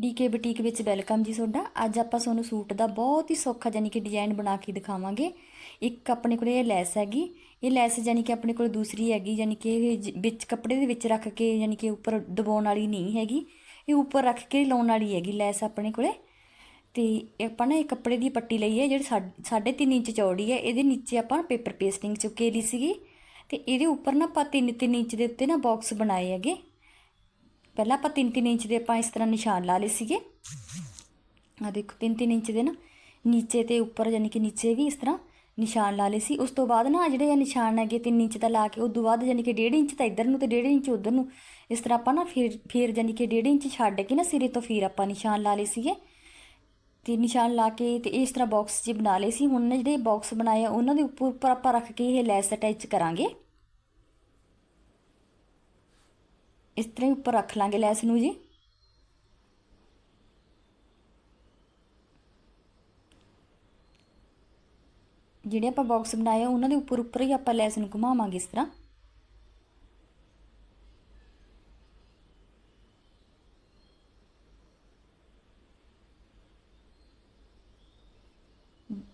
DK boutique ਵਿੱਚ welcome ਜੀ ਤੁਹਾਡਾ। ਅੱਜ ਆਪਾਂ ਤੁਹਾਨੂੰ ਸੂਟ ਦਾ ਬਹੁਤ ਹੀ ਸੌਖਾ ਯਾਨੀ ਕਿ ਡਿਜ਼ਾਈਨ ਬਣਾ ਕੇ ਦਿਖਾਵਾਂਗੇ। ਇੱਕ ਆਪਣੇ ਕੋਲ ਇਹ ਲੈਸ ਹੈਗੀ। ਇਹ ਲੈਸ ਯਾਨੀ ਕਿ ਆਪਣੇ ਕੋਲ ਦੂਸਰੀ ਹੈਗੀ ਯਾਨੀ ਕਿ ਇਹ ਜ- ਵਿੱਚ ਕੱਪੜੇ ਦੇ ਵਿੱਚ ਰੱਖ ਕੇ ਯਾਨੀ ਕਿ ਉੱਪਰ ਦਬਾਉਣ ਵਾਲੀ ਨਹੀਂ ਹੈਗੀ। ਇਹ ਉੱਪਰ ਰੱਖ ਕੇ ਲਾਉਣ ਵਾਲੀ ਹੈਗੀ ਲੈਸ ਆਪਣੇ ਕੋਲੇ। ਤੇ ਆਪਾਂ ਨਾ ਇਹ ਕੱਪੜੇ ਦੀ ਪੱਟੀ ਲਈ ਹੈ, ਜਿਹੜੀ 3.5 ਇੰਚ ਚੌੜੀ ਹੈ। ਇਹਦੇ ਨੀਚੇ ਆਪਾਂ ਪੇਪਰ ਪੇਸਟਿੰਗ ਚੁੱਕੇ ਲਈ ਸੀਗੀ। ਤੇ ਇਹਦੇ ਉੱਪਰ ਨਾ ਆਪਾਂ 3-3 ਇੰਚ ਦੇ ਉੱਤੇ ਨਾ ਬਾਕਸ ਬਣਾਏ ਹੈਗੇ। ਪਹਿਲਾਂ ਆਪਾਂ 3-3 ਇੰਚ ਦੇ ਆਪਾਂ ਇਸ ਤਰ੍ਹਾਂ ਨਿਸ਼ਾਨ ਲਾ ਲਏ ਸੀਗੇ। ਆ ਦੇਖੋ 3-3 ਇੰਚ ਦੇ ਨਾ, ਨੀਚੇ ਤੇ ਉੱਪਰ ਯਾਨੀ ਕਿ ਨੀਚੇ ਵੀ ਇਸ ਤਰ੍ਹਾਂ ਨਿਸ਼ਾਨ ਲਾ ਲਏ ਸੀ। ਉਸ ਤੋਂ ਬਾਅਦ ਨਾ ਜਿਹੜੇ ਇਹ ਨਿਸ਼ਾਨ ਹੈਗੇ 3 ਇੰਚ ਦਾ ਲਾ ਕੇ, ਉਸ ਤੋਂ ਬਾਅਦ ਯਾਨੀ ਕਿ 1.5 ਇੰਚ ਤਾਂ ਇੱਧਰ ਨੂੰ ਤੇ 1.5 ਇੰਚ ਉਧਰ ਨੂੰ ਇਸ ਤਰ੍ਹਾਂ ਆਪਾਂ ਨਾ ਫਿਰ ਫਿਰ ਯਾਨੀ ਕਿ 1.5 ਇੰਚ ਛੱਡ ਕੇ ਨਾ ਸਿਰੇ ਤੋਂ ਫਿਰ ਆਪਾਂ ਨਿਸ਼ਾਨ ਲਾ ਲਏ ਸੀਗੇ। ਤੇ ਨਿਸ਼ਾਨ ਲਾ ਕੇ ਤੇ ਇਸ ਤਰ੍ਹਾਂ ਬਾਕਸ ਜੀ ਬਣਾ ਲਏ ਸੀ। ਹੁਣ ਨਾ ਜਿਹੜੇ ਬਾਕਸ ਬਣਾਏ ਆ, ਉਹਨਾਂ ਦੇ ਉੱਪਰ ਉੱਪਰ ਆਪਾਂ ਰੱਖ ਕੇ ਇਹ ਲੈਸ ਅਟੈਚ ਕਰਾਂਗੇ। ਇਸ ਤਰ੍ਹਾਂ ਹੀ ਉੱਪਰ ਰੱਖ ਲਾਂਗੇ ਲੈਸ ਨੂੰ ਜੀ। ਜਿਹੜੇ ਆਪਾਂ ਬਾਕਸ ਬਣਾਏ ਉਹਨਾਂ ਦੇ ਉੱਪਰ ਉੱਪਰ ਹੀ ਆਪਾਂ ਲੈਸ ਨੂੰ ਘੁਮਾਵਾਂਗੇ ਇਸ ਤਰ੍ਹਾਂ।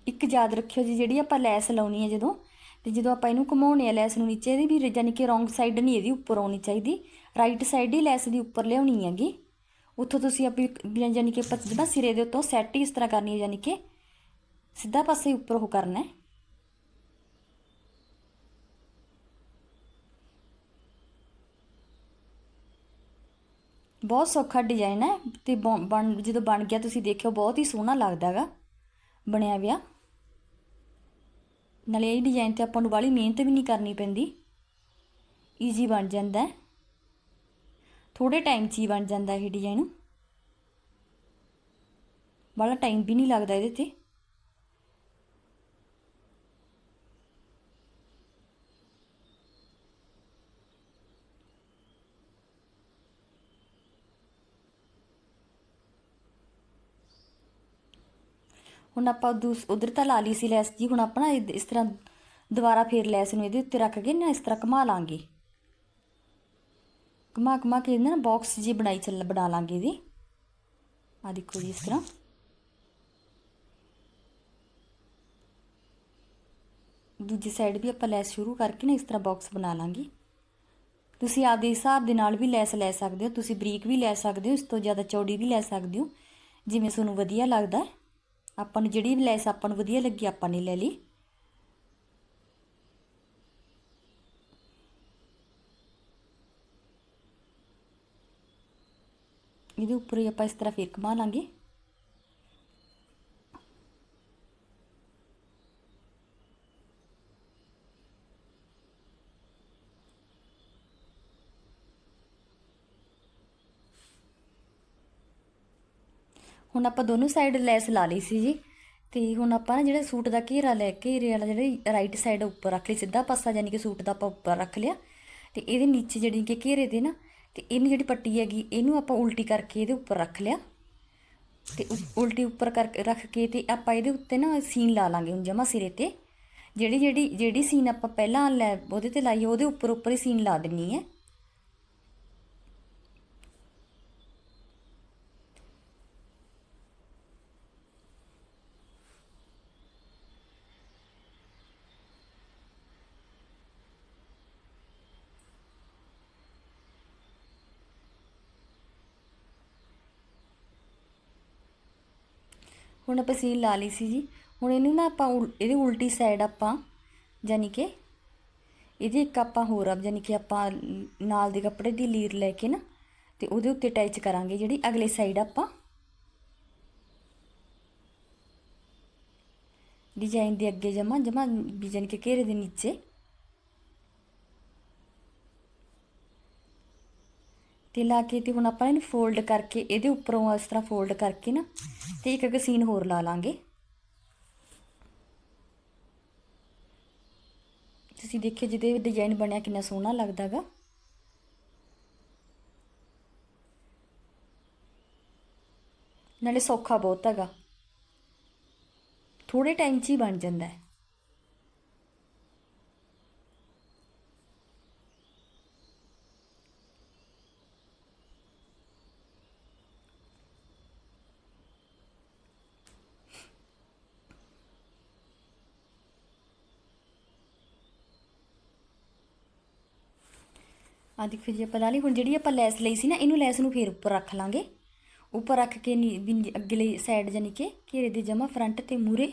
ਇੱਕ ਯਾਦ ਰੱਖਿਓ ਜੀ, ਜਿਹੜੀ ਆਪਾਂ ਲੈਸ ਲਾਉਣੀ ਹੈ ਜਦੋਂ ਤੇ ਜਦੋਂ ਆਪਾਂ ਇਹਨੂੰ ਘੁਮਾਉਣੇ ਆ ਲੈਸ ਨੂੰ ਨੀਚੇ ਦੀ ਵੀ ਯਾਨੀ ਕਿ ਰੋਂਗ ਸਾਈਡ ਨਹੀਂ, ਇਹਦੀ ਉੱਪਰ ਆਉਣੀ ਚਾਹੀਦੀ। ਰਾਈਟ ਸਾਈਡ ਹੀ ਲੈਸ ਦੀ ਉੱਪਰ ਲਿਆਉਣੀ ਹੈਗੀ। ਉੱਥੋਂ ਤੁਸੀਂ ਆਪਣੀ ਯਾਨੀ ਕਿ ਜਿਹੜਾ ਸਿਰੇ ਦੇ ਉੱਤੋਂ ਸੈੱਟ ਹੀ ਇਸ ਤਰ੍ਹਾਂ ਕਰਨੀ ਹੈ ਯਾਨੀ ਕਿ ਸਿੱਧਾ ਪਾਸੇ ਉੱਪਰ ਉਹ ਕਰਨਾ ਹੈ। ਬਹੁਤ ਸੌਖਾ ਡਿਜ਼ਾਈਨ ਹੈ ਤੇ ਬਣ, ਜਦੋਂ ਬਣ ਗਿਆ, ਤੁਸੀਂ ਦੇਖਿਓ, ਬਹੁਤ ਹੀ ਸੋਹਣਾ ਲੱਗਦਾ ਹੈਗਾ, ਬਣਿਆ ਵਿਆ। ਨਾਲੇ ਇਹ ਡਿਜ਼ਾਈਨ ਤੇ ਆਪਾਂ ਨੂੰ ਬਾਹਲੀ ਮਿਹਨਤ ਵੀ ਨਹੀਂ ਕਰਨੀ ਪੈਂਦੀ। ਈਜ਼ੀ ਬਣ ਜਾਂਦਾ ਹੈ। ਥੋੜੇ ਟਾਈਮ 'ਚ ਹੀ ਬਣ ਜਾਂਦਾ ਇਹ ਡਿਜ਼ਾਈਨ ਬਾਹਲਾ ਟਾਈਮ ਵੀ ਨਹੀਂ ਲੱਗਦਾ ਇਹਦੇ ਤੇ। ਹੁਣ ਆਪਾਂ ਦੂਸ, ਉਧਰ ਤਾਂ ਲਾ ਲਈ ਸੀ ਲੈਸ ਜੀ, ਹੁਣ ਆਪਾਂ ਆਪਣਾ ਇਸ ਤਰ੍ਹਾਂ ਦੁਬਾਰਾ ਫੇਰ ਲੈਸ ਨੂੰ ਇਹਦੇ ਉੱਤੇ ਰੱਖ ਕੇ ਨਾ ਇਸ ਤਰ੍ਹਾਂ ਘੁਮਾ ਲਾਂਗੇ। ਘੁਮਾ ਘੁਮਾ ਕੇ ਨਾ ਬਾਕਸ ਜੀ ਬਣਾਈ ਚੱਲ, ਬਣਾ ਲਾਂਗੇ ਇਹਦੀ। ਆ ਦੇਖੋ ਜੀ ਇਸ ਤਰ੍ਹਾਂ। ਦੂਜੀ ਸਾਈਡ ਵੀ ਆਪਾਂ ਲੈਸ ਸ਼ੁਰੂ ਕਰਕੇ ਨਾ ਇਸ ਤਰ੍ਹਾਂ ਬਾਕਸ ਬਣਾ ਲਾਂਗੇ। ਤੁਸੀਂ ਆਪਦੇ ਹਿਸਾਬ ਦੇ ਨਾਲ ਵੀ ਲੈਸ ਲੈ ਸਕਦੇ ਹੋ, ਤੁਸੀਂ ਬਰੀਕ ਵੀ ਲੈ ਸਕਦੇ ਹੋ, ਇਸ ਤੋਂ ਜ਼ਿਆਦਾ ਚੌੜੀ ਵੀ ਲੈ ਸਕਦੇ ਹੋ, ਜਿਵੇਂ ਤੁਹਾਨੂੰ ਵਧੀਆ ਲੱਗਦਾ। ਆਪਾਂ ਨੂੰ ਜਿਹੜੀ ਵੀ ਲੈਸ ਆਪਾਂ ਨੂੰ ਵਧੀਆ ਲੱਗੀ, ਆਪਾਂ ਨੇ ਲੈ ਲਈ। ਇਹਦੇ ਉੱਪਰ ਹੀ ਆਪਾਂ ਇਸ ਤਰ੍ਹਾਂ ਫੇਰ ਘੁਮਾ ਲਾਂਗੇ। ਹੁਣ ਆਪਾਂ ਦੋਨੋਂ ਸਾਈਡ ਲੈਸ ਲਾ ਲਈ ਸੀ ਜੀ। ਤੇ ਹੁਣ ਆਪਾਂ ਨਾ ਜਿਹੜਾ ਸੂਟ ਦਾ ਘੇਰਾ ਲੈ ਘੇਰੇ ਵਾਲਾ ਜਿਹੜਾ ਰਾਈਟ ਸਾਈਡ ਉੱਪਰ ਰੱਖ ਲਈ, ਸਿੱਧਾ ਪਾਸਾ ਯਾਨੀ ਕਿ ਸੂਟ ਦਾ ਆਪਾਂ ਉੱਪਰ ਰੱਖ ਲਿਆ। ਤੇ ਇਹਦੇ ਨੀਚੇ ਜਿਹੜੀ ਕਿ ਘੇਰੇ ਦੇ ਨਾ, ਤੇ ਇਹਨੂੰ ਜਿਹੜੀ ਪੱਟੀ ਹੈਗੀ, ਇਹਨੂੰ ਆਪਾਂ ਉਲਟੀ ਕਰਕੇ ਇਹਦੇ ਉੱਪਰ ਰੱਖ ਲਿਆ। ਤੇ ਉਲਟੀ ਉੱਪਰ ਕਰਕੇ ਰੱਖ ਕੇ ਤੇ ਆਪਾਂ ਇਹਦੇ ਉੱਤੇ ਨਾ ਸੀਨ ਲਾ ਲਾਂਗੇ ਹੁਣ ਜਮਾ ਸਿਰੇ ਤੇ। ਜਿਹੜੀ ਜਿਹੜੀ ਜਿਹੜੀ ਸੀਨ ਆਪਾਂ ਪਹਿਲਾਂ ਲੈ, ਉਹਦੇ ਤੇ ਲਾਈ ਉਹਦੇ ਉੱਪਰ ਉੱਪਰ ਹੀ ਸੀਨ ਲਾ ਦੇਣੀ ਹੈ ਹੁਣ ਆਪਾਂ ਸੀਨ ਲਾ ਲਈ ਸੀ ਜੀ। ਹੁਣ ਇਹਨੂੰ ਨਾ ਆਪਾਂ ਉਲ- ਇਹਦੀ ਉਲਟੀ ਸਾਈਡ ਆਪਾਂ ਯਾਨੀ ਕਿ ਇਹਦੀ ਇੱਕ ਆਪਾਂ ਹੋਰ ਆ ਯਾਨੀ ਕਿ ਆਪਾਂ ਨਾਲ ਦੇ ਕੱਪੜੇ ਦੀ ਲੀਰ ਲੈ ਕੇ ਨਾ ਤੇ ਉਹਦੇ ਉੱਤੇ ਅਟੈਚ ਕਰਾਂਗੇ ਜਿਹੜੀ ਅਗਲੇ ਸਾਈਡ ਆਪਾਂ ਡਿਜ਼ਾਈਨ ਦੇ ਅੱਗੇ ਜਮਾ ਜਮਾ ਯਾਨੀ ਕਿ ਘੇਰੇ ਦੇ ਨੀਚੇ ਤੇ ਲਾ ਕੇ ਤੇ ਹੁਣ ਆਪਾਂ ਇਹਨੂੰ ਫੋਲਡ ਕਰਕੇ ਇਹਦੇ ਉੱਪਰੋਂ ਇਸ ਤਰ੍ਹਾਂ ਫੋਲਡ ਕਰਕੇ ਨਾ ਤੇ ਇੱਕ ਇੱਕ ਹੋਰ ਲਾ ਲਾਂਗੇ। ਤੁਸੀਂ ਦੇਖਿਓ ਜਿਹਦੇ ਡਿਜ਼ਾਈਨ ਬਣਿਆ ਕਿੰਨਾ ਸੋਹਣਾ ਲੱਗਦਾਗਾ। ਨਾਲੇ ਸੌਖਾ ਬਹੁਤ ਹੈਗਾ ਥੋੜੇ ਟਾਈਮ 'ਚ ਹੀ ਬਣ ਜਾਂਦਾ ਹੈ। ਆ ਦੇਖੋ ਜੀ ਆਪਾਂ ਲਾ ਲਈ। ਹੁਣ ਜਿਹੜੀ ਆਪਾਂ ਲੈਸ ਲਈ ਸੀ ਨਾ, ਇਹਨੂੰ ਲੈਸ ਨੂੰ ਫੇਰ ਉੱਪਰ ਰੱਖ ਲਾਂਗੇ। ਉੱਪਰ ਰੱਖ ਕੇ ਨੀ ਵੀ ਨੀ- ਅਗਲੇ ਸਾਈਡ ਜਾਨੀ ਕਿ ਘੇਰੇ ਦੇ ਜਮਾ ਫਰੰਟ ਤੇ ਮੂਰੇ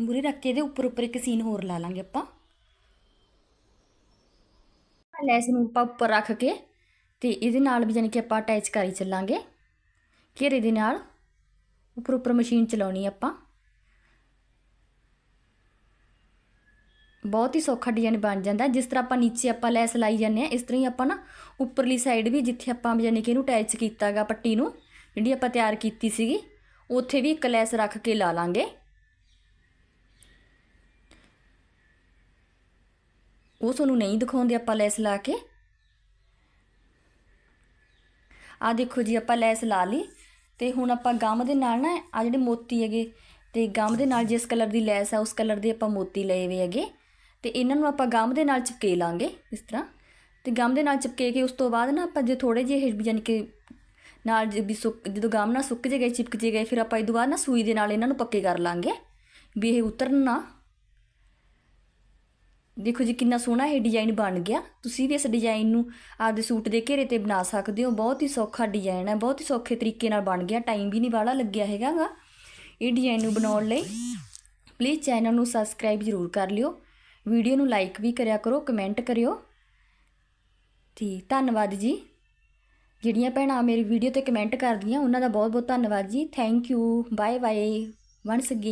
ਮੂਰੇ ਰੱਖ ਕੇ ਇਹਦੇ ਉੱਪਰ ਉੱਪਰ ਇੱਕ ਸੀਨ ਹੋਰ ਲਾ ਲਾਂਗੇ ਆਪਾਂ। ਲੈਸ ਨੂੰ ਆਪਾਂ ਉੱਪਰ ਰੱਖ ਕੇ ਤੇ ਇਹਦੇ ਨਾਲ ਵੀ ਜਾਨੀ ਕਿ ਆਪਾਂ ਅਟੈਚ ਕਰੀ ਚੱਲਾਂਗੇ। ਘੇਰੇ ਦੇ ਨਾਲ। ਉੱਪਰ ਉੱਪਰ ਮਸ਼ੀਨ ਚਲਾਉਣੀ ਆਪਾਂ। ਬਹੁਤ ਹੀ ਸੌਖਾ ਡਿਜ਼ਾਈਨ ਬਣ ਜਾਂਦਾ। ਜਿਸ ਤਰ੍ਹਾਂ ਆਪਾਂ ਨੀਚੇ ਆਪਾਂ ਲੈਸ ਲਾਈ ਜਾਂਦੇ ਆ ਇਸ ਤਰ੍ਹਾਂ ਹੀ ਆਪਾਂ ਨਾ ਉੱਪਰਲੀ ਸਾਈਡ ਵੀ ਜਿੱਥੇ ਆਪਾਂ ਯਾਨੀ ਕਿ ਇਹਨੂੰ ਅਟੈਚ ਕੀਤਾਗਾ ਪੱਟੀ ਨੂੰ, ਜਿਹੜੀ ਆਪਾਂ ਤਿਆਰ ਕੀਤੀ ਸੀਗੀ, ਉੱਥੇ ਵੀ ਇੱਕ ਲੈਸ ਰੱਖ ਕੇ ਲਾ ਲਾਂਗੇ। ਉਹ ਤੁਹਾਨੂੰ ਨਹੀਂ ਦਿਖਾਉਂਦੇ ਆਪਾਂ ਲੈਸ ਲਾ ਕੇ। ਆ ਦੇਖੋ ਜੀ, ਆਪਾਂ ਲੈਸ ਲਾ ਲਈ ਤੇ ਹੁਣ ਆਪਾਂ ਗਮ ਦੇ ਨਾਲ ਨਾ ਆ ਜਿਹੜੇ ਮੋਤੀ ਹੈਗੇ, ਤੇ ਗਮ ਦੇ ਨਾਲ ਜਿਸ ਕਲਰ ਦੀ ਲੈਸ ਆ, ਉਸ ਕਲਰ ਦੇ ਆਪਾਂ ਮੋਤੀ ਲਏ ਹੋਏ ਹੈਗੇ। ਤੇ ਇਹਨਾਂ ਨੂੰ ਆਪਾਂ ਗਮ ਦੇ ਨਾਲ ਚਿਪਕੇ ਲਾਂਗੇ ਇਸ ਤਰ੍ਹਾਂ। ਤੇ ਗਮ ਦੇ ਨਾਲ ਚਿਪਕੇ ਕੇ ਉਸ ਤੋਂ ਬਾਅਦ ਨਾ ਆਪਾਂ ਜੇ ਥੋੜੇ ਜਿਹੇ ਯਾਨੀ ਕਿ ਨਾਲ ਜੇ ਵੀ ਸੁੱਕ, ਜਦੋਂ ਗਮ ਨਾਲ ਸੁੱਕ ਜੇ ਗਏ, ਚਿਪਕ ਜੇ ਗਏ, ਫਿਰ ਆਪਾਂ ਇਹ ਤੋਂ ਬਾਅਦ ਨਾ ਸੂਈ ਦੇ ਨਾਲ ਇਹਨਾਂ ਨੂੰ ਪੱਕੇ ਕਰ ਲਾਂਗੇ। ਵੀ ਇਹ ਉਤਰਨ ਨਾ। ਦੇਖੋ ਜੀ ਕਿੰਨਾ ਸੋਹਣਾ ਇਹ ਡਿਜ਼ਾਈਨ ਬਣ ਗਿਆ। ਤੁਸੀਂ ਵੀ ਇਸ ਡਿਜ਼ਾਈਨ ਨੂੰ ਆਪਦੇ ਸੂਟ ਦੇ ਘੇਰੇ ਤੇ ਬਣਾ ਸਕਦੇ ਹੋ। ਬਹੁਤ ਹੀ ਸੌਖਾ ਡਿਜ਼ਾਈਨ ਹੈ। ਬਹੁਤ ਹੀ ਸੌਖੇ ਤਰੀਕੇ ਨਾਲ ਬਣ ਗਿਆ। ਟਾਈਮ ਵੀ ਨਹੀਂ ਵਾਲਾ ਲੱਗਿਆ ਹੈਗਾਗਾ ਇਹ ਡਿਜ਼ਾਈਨ ਨੂੰ ਬਣਾਉਣ ਲਈ ਪਲੀਜ਼ ਚੈਨਲ ਨੂੰ ਸਬਸਕ੍ਰਾਈਬ ਜ਼ਰੂਰ ਕਰ ਲਿਓ। ਵੀਡੀਓ ਨੂੰ ਲਾਈਕ ਵੀ ਕਰਿਆ ਕਰੋ ਕਮੈਂਟ ਕਰਿਓ। ਤੇ ਧੰਨਵਾਦ ਜੀ। ਜਿਹੜੀਆਂ ਭੈਣਾਂ ਮੇਰੀ ਵੀਡੀਓ ਤੇ ਕਮੈਂਟ ਕਰਦੀਆਂ, ਉਹਨਾਂ ਦਾ ਬਹੁਤ ਬਹੁਤ ਧੰਨਵਾਦ ਜੀ। Thank you bye bye once again